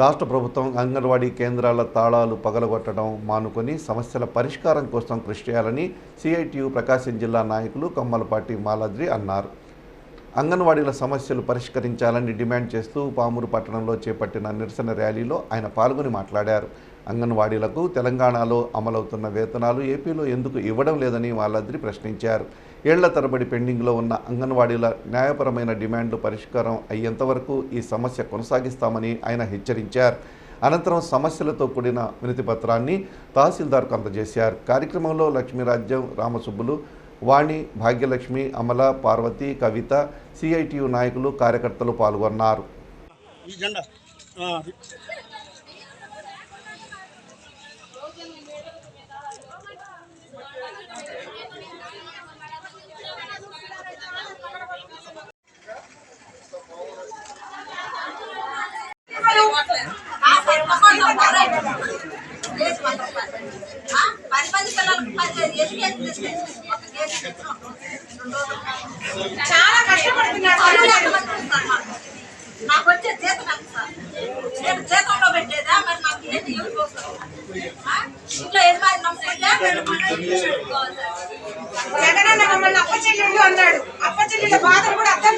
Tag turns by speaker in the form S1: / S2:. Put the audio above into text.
S1: రాష్ట్ర ప్రభుత్వం అంగన్వాడీ కేంద్రాల తాళాలు పగలగొట్టడం మానుకొని సమస్యల పరిష్కారం కోసం కృషి చేయాలని సిఐటియు ప్రకాశం జిల్లా నాయకులు కమ్మలపాటి మాలాద్రి అన్నారు. అంగన్వాడీల సమస్యలు పరిష్కరించాలని డిమాండ్ చేస్తూ పామూరు పట్టణంలో చేపట్టిన నిరసన ర్యాలీలో ఆయన పాల్గొని మాట్లాడారు. అంగన్వాడీలకు తెలంగాణలో అమలవుతున్న వేతనాలు ఏపీలో ఎందుకు ఇవ్వడం లేదని మాలాద్రి ప్రశ్నించారు. ఏళ్ళ తరబడి పెండింగ్లో ఉన్న అంగన్వాడీల న్యాయపరమైన డిమాండ్లు పరిష్కారం అయ్యేంతవరకు ఈ సమస్య కొనసాగిస్తామని ఆయన హెచ్చరించారు. అనంతరం సమస్యలతో కూడిన వినతి పత్రాన్ని తహసీల్దార్కు అందజేశారు. కార్యక్రమంలో లక్ష్మీరాజ్యం రామసుబ్బులు వాణి భాగ్యలక్ష్మి అమల పార్వతి కవిత సిఐటియు నాయకులు కార్యకర్తలు పాల్గొన్నారు.
S2: పది పిల్లలకు తీసుకెళ్ళి ఒక.
S3: చాలా కష్టపడుతున్నారు
S2: మాకు? నాకు వచ్చే జీతం ఎంత సార్ నేను జీతంలో పెట్టేదా మరి నాకు ఏంటి చూస్తారు ఆ? ఇంట్లో యజమాని నమ్ముకుంటే.
S3: జగనన్న మమ్మల్ని అప్పచెల్లెళ్ళు అన్నాడు అప్పచెల్లెళ్ళ బాధలు కూడా అర్థం